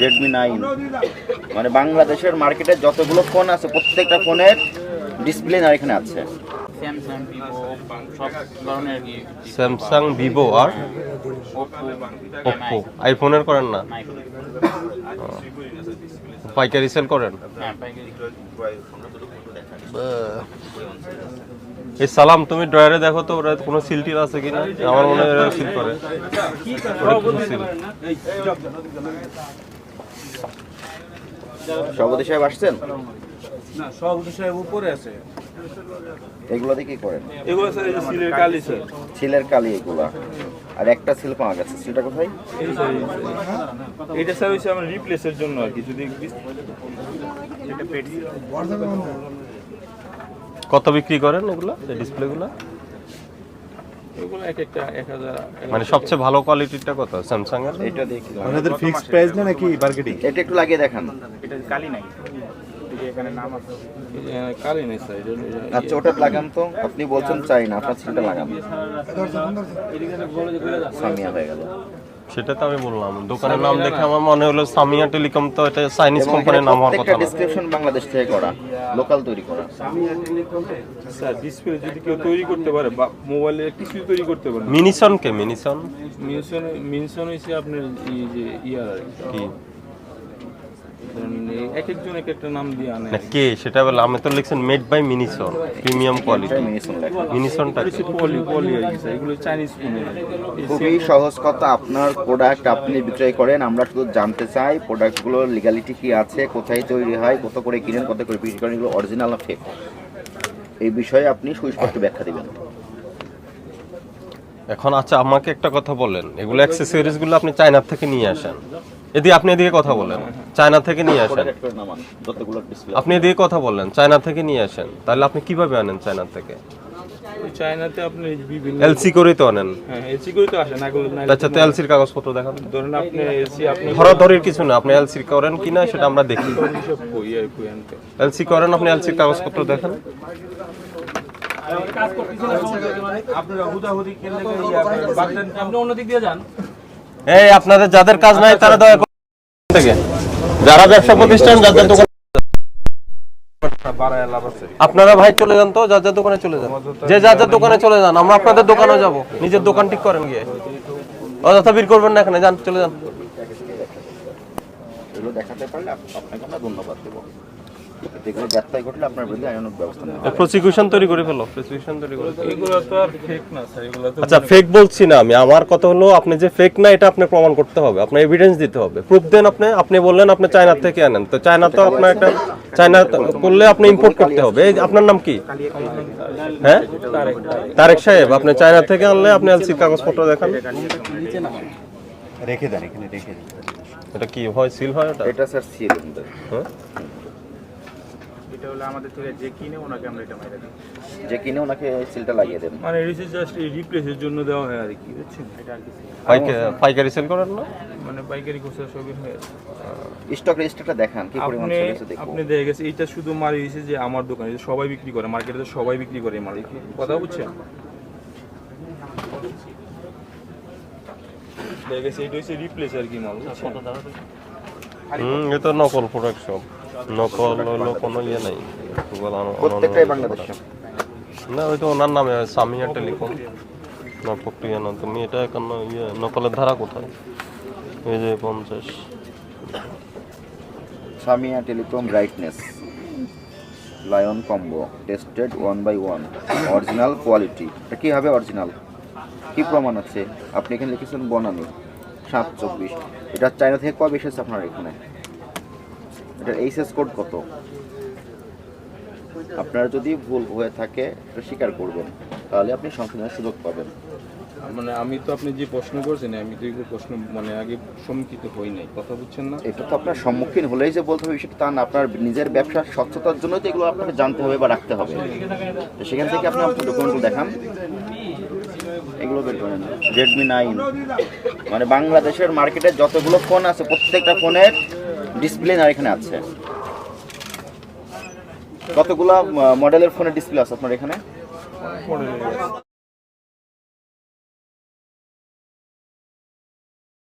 Redmi nine মানে বাংলাদেশের মার্কেটে যতগুলো ফোন আছে প্রত্যেকটা ফোনের ডিসপ্লে আর এখানে আছে। স্যামসাং ভিভো আর ওপ্পো আইফোনের করেন না? পাইকারি সেল করেন? হ্যাঁ পাইকারি। এই সালাম তুমি ড্রয়ারে দেখো তো ওরা কোনো সিল টিল আছে কিনা? আমার মনে হয় এরা সিল করে। ওরা কিছু সিল সভাপতি সাহেব আসছেন? না উপরে আছে। এগুলো দিয়ে কি করেন? এগুলো স্যার এই যে সিলের কালি স্যার সিলের কালি এগুলা। আর একটা সিল পাওয়া গেছে। সিলটা কোথায়। এটা স্যার হচ্ছে আমার রিপ্লেসের জন্য আর কি যদি এটা পেট কত বিক্রি করেন এগুলো এই ডিসপ্লেগুলো? এগুলো এক একটা এক হাজার মানে সবচেয়ে ভালো কোয়ালিটিটা কত স্যামসাং এর? এটা করেন? আপনাদের ফিক্সড প্রাইস না নাকি মার্কেটিং এটা একটু লাগিয়ে দেখান। এটা কালি নাই। এই যে এখানে নাম আছে। কালি নেই স্যার এটা হলো- এটা- আচ্ছা ওটা লাগান তো। আপনি বলছেন চাই না আপনার সিলটা লাগান। সামিয়া হয়ে গেল। সেটা তো আমি বললাম দোকানের নাম দেখে আমার মনে হলো সামিয়া টেলিকম তো এটা চাইনিজ কোম্পানির নাম হওয়ার কথা ডেসক্রিপশন বাংলাদেশ থেকে করা লোকাল তৈরি করা। সামিয়া টেলিকম স্যার ডিসপ্লে যদি কেউ তৈরি করতে পারে বা মোবাইলে কিছু তৈরি করতে পারে মিনিসন কে মিনিসন মিনিসন মিনিসন হইছে আপনার এই যে ইয়ার আর কি। কি ধরেন এই এক একজন এক একটা নাম দিয়ে আনে। কে? সেটা বলে আমি তো লিখছেন মেড বাই মিনিসন প্রিমিয়াম কোয়ালিটি মিনিসনটা পলি পলি এগুলো চাইনিজ খুবই সহজ কথা আপনার প্রোডাক্ট আপনি বিক্রয় করেন আমরা শুধু জানতে চাই প্রোডাক্টগুলোর লিগালিটি কি আছে কোথায় তৈরি হয় কত করে কিনেন কত করে বিক্রি করেন এগুলো অরিজিনাল না ফেক এই বিষয়ে আপনি সুস্পষ্ট ব্যাখ্যা দিবেন। এখন আচ্ছা আমাকে একটা কথা বলেন। এগুলো অ্যাক্সেসরিজগুলো আপনি চায়না থেকে নিয়ে আসেন। এদিকে আপনি এদিকে কথা বলেন। চায়না থেকে নিয়ে আসেন। আপনি এদিকে কথা বললেন চায়না থেকে নিয়ে আসেন। তাহলে আপনি কীভাবে আনেন চায়না থেকে? চায়নাতে আপনি বিভিন্ন এলসি করেই তো আনেন। হ্যাঁ এলসি করে তো আসে না আচ্ছা তো এলসির কাগজপত্র দেখান। ধরেন আপনি এলসি আপনি ধরাধরির কিছু না আপনি এলসি করেন কিনা সেটা আমরা দেখি। এলসি করেন আপনি এলসির কাগজপত্র দেখেন। আপনারা হুদাহুদি খেললে বাগদান আপনি অন্যদিক দিয়ে যান। এই আপনাদের যাদের কাজ নাই তারা দয়া থেকে? যারা ব্যবসা প্রতিষ্ঠান যাদের দোকান আপনারা ভাই চলে যান তো, যার যার দোকানে চলে যান। যে যার যার দোকানে চলে যান, আমরা আপনাদের দোকানে যাব। নিজের দোকান ঠিক করেন গিয়ে। অযথা ভিড় করবেন না এখানে, যান, চলে যান। দেখাতে পারলে আপনাকে আমরা ধন্যবাদ দেবো। এগুলো ব্যর্থ ঘটলে আপনার বিরুদ্ধে আইনানুগ ব্যবস্থা নেওয়া হবে। প্রসিকিউশন তৈরি করে ফেলো প্রসিকিউশন তৈরি করে এগুলো তো আর ফেক না স্যার এগুলো তো আচ্ছা ফেক বলছি না আমি। আমার কথা হলো আপনি যে ফেক না এটা আপনি প্রমাণ করতে হবে। আপনার এভিডেন্স দিতে হবে। প্রুফ দেন আপনি আপনি বললেন আপনি চায়না থেকে আনেন। তো চায়না তো আপনার একটা চায়না করলে আপনি ইম্পোর্ট করতে হবে। এই আপনার নাম কি? হ্যাঁ? তারেক সাহেব আপনি চায়না থেকে আনলে আপনি এলসির কাগজপত্র দেখান। রেখে দেন এখানে রেখে দেন। এটা কি হয় সিল হয় এটা স্যার সিএল হ্যাঁ? এটা হলো আমাদের থেকে যে কিনে ওনাকে আমরা এটা মাইরা দিই। যে কিনে ওনাকে সিলটা লাগিয়ে দেন। মানে এটা জাস্ট এই রিপ্লেসের জন্য দেওয়া হয় আর কি বুঝছেন? এটা আর কিছু পাইকারি সেল করেন না? মানে পাইকারি কোর্সে সবই হয় স্টক রেজিস্টারটা দেখান কি পরিমাণ আপনি সেল হয়েছে দেখব আপনি দেখে গেছে এটা শুধু মারি হয়েছে যে আমার দোকানে সবাই বিক্রি করে মার্কেটে তো সবাই বিক্রি করে এই মাল কি কথা বুঝছেন? দেখে গেছে এটা হচ্ছে রিপ্লেস আর কি মাল বুঝছেন? হুম এ তো নকল প্রোডাক্ট সব নকল হলো কোনো ইয়ে নাই। প্রত্যেকটাই বাংলাদেশে। না ওই তো ওনার নামে সামিয়া টেলিকম। না প্রক্রিয়া না তুমি এটা এখন ইয়ে নকলের ধারা কোথায়? এই যে পঞ্চাশ। Samia telecom brightness lion combo tested one by one original quality এটা কী হবে অরিজিনাল কি প্রমাণ আছে? আপনি এখানে লিখেছেন বনানি। সাত চব্বিশ এটা চায়না থেকে কবে এসেছে আপনার এখানে? এটার এইচএস কোড কত? আপনার যদি ভুল হয়ে থাকে এটা স্বীকার করবেন। তাহলে আপনি সংশোধনের সুযোগ পাবেন। মানে আমি তো আপনি যে প্রশ্ন করছেন আমি তো এগুলো প্রশ্ন মানে আগে সম্মুখিত হই নাই। কথা বুঝছেন না? এটা তো আপনার সম্মুখীন হলেই যে বলতে হবে সেটা তা না। আপনার নিজের ব্যবসার স্বচ্ছতার জন্য তো এগুলো আপনাকে জানতে হবে বা রাখতে হবে। তো সেখান থেকে আপনি আপনার ডকুমেন্টগুলো দেখান। এগুলো বের করেন রেডমি নাইন মানে বাংলাদেশের মার্কেটে যতগুলো ফোন আছে, প্রত্যেকটা ফোনের ডিসপ্লে আর এখানে আছে। কতগুলো মডেলের ফোনের ডিসপ্লে আছে আপনার এখানে?